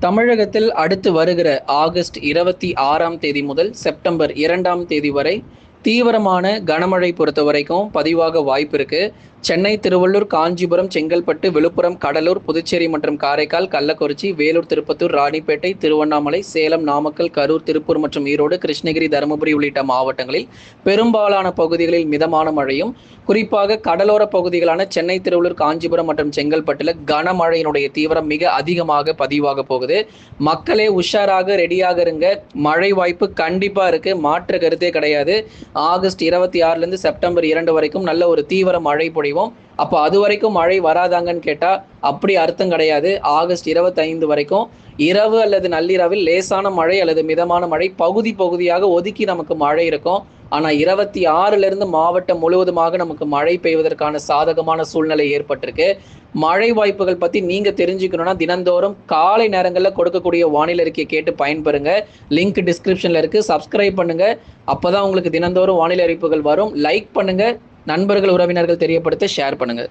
தமிழகத்தில் அடுத்து வருகிற ஆகஸ்ட் இருபத்தி ஆறாம் தேதி முதல் செப்டம்பர் இரண்டாம் தேதி வரை தீவிரமான கனமழை பொறுத்த வரைக்கும் பதிவாக வாய்ப்பு இருக்கு. சென்னை திருவள்ளூர் காஞ்சிபுரம் செங்கல்பட்டு விழுப்புரம் கடலூர் புதுச்சேரி மற்றும் காரைக்கால் கள்ளக்குறிச்சி வேலூர் திருப்பத்தூர் ராணிப்பேட்டை திருவண்ணாமலை சேலம் நாமக்கல் கரூர் திருப்பூர் மற்றும் ஈரோடு கிருஷ்ணகிரி தருமபுரி உள்ளிட்ட மாவட்டங்களில் பெரும்பாலான பகுதிகளில் மிதமான மழையும் குறிப்பாக கடலோர பகுதிகளான சென்னை திருவள்ளூர் காஞ்சிபுரம் மற்றும் செங்கல்பட்டுல கனமழையினுடைய தீவிரம் மிக அதிகமாக பதிவாக போகுது. மக்களே உஷாராக ரெடியாக இருங்க. மழை வாய்ப்பு கண்டிப்பா இருக்கு. மாற்று கருத்தே கிடையாது. ஆகஸ்ட் இருபத்தி ஆறுல இருந்து செப்டம்பர் இரண்டு வரைக்கும் நல்ல ஒரு தீவிர மழை பொழிவோம். அப்போ அது வரைக்கும் மழை வராதாங்கன்னு கேட்டா அப்படி அர்த்தம் கிடையாது. ஆகஸ்ட் இருபத்தைந்து வரைக்கும் இரவு அல்லது நள்ளிரவில் லேசான மழை அல்லது மிதமான மழை பகுதி பகுதியாக ஒதுக்கி நமக்கு மழை இருக்கும். ஆனால் இருபத்தி ஆறுலருந்து மாவட்டம் முழுவதுமாக நமக்கு மழை பெய்வதற்கான சாதகமான சூழ்நிலை ஏற்பட்டிருக்கு. மழை வாய்ப்புகள் பற்றி நீங்கள் தெரிஞ்சுக்கணும்னா தினந்தோறும் காலை நேரங்களில் கொடுக்கக்கூடிய வானிலை அறிக்கையை கேட்டு பயன்பெறுங்க. லிங்க் டிஸ்கிரிப்ஷனில் இருக்குது சப்ஸ்கிரைப் அப்போ தான் உங்களுக்கு தினந்தோறும் வானிலை அறிவிப்புகள் வரும். லைக் பண்ணுங்கள் நண்பர்கள் உறவினர்கள் தெரியப்படுத்த ஷேர் பண்ணுங்கள்